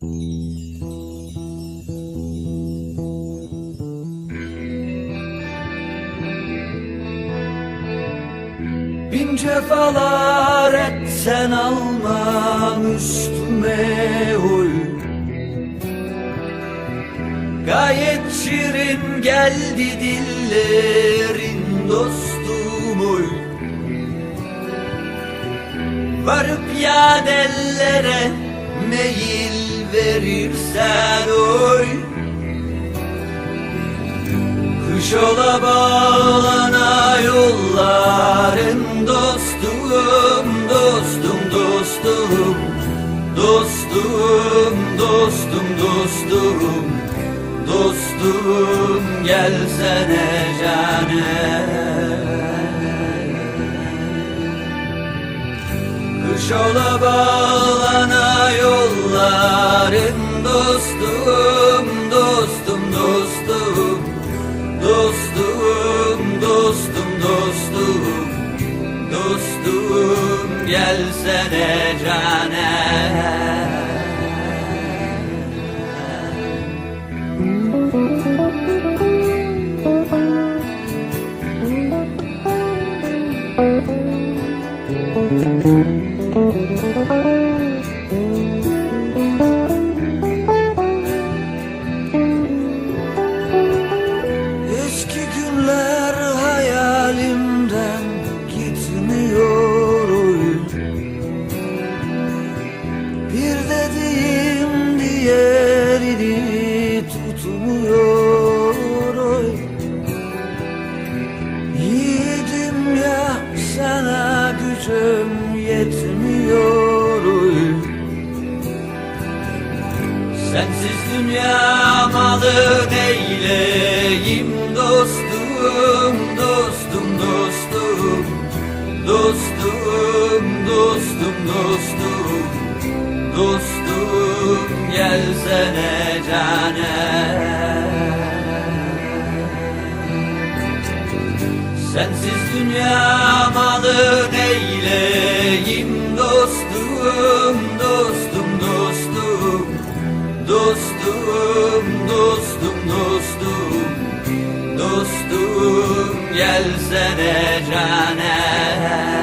Bin cefalar etsen almam üstüme huy Gayet şirin geldi dillerin dostum uy. Varıp yadellere meyil verirsen oy. Kış ola bağlana yolların dostum, dostum, dostum Dostum, dostum, dostum Dostum gelsene canem Kış ola bağlana dostum, dostum, dostum. Dostum, dostum, dostum. Dostum gelsene canem Eski Bir dediğim diğerini tutmuyor oy. Yiğidim ya sana gücüm yetmiyor oy. Sensiz dünya malı neyleyim dostum, Dostum gelsene canem Sensiz dünya malı neyleyim dostum, dostum, dostum. Dostum, dostum, dostum. Dostum gelsene canem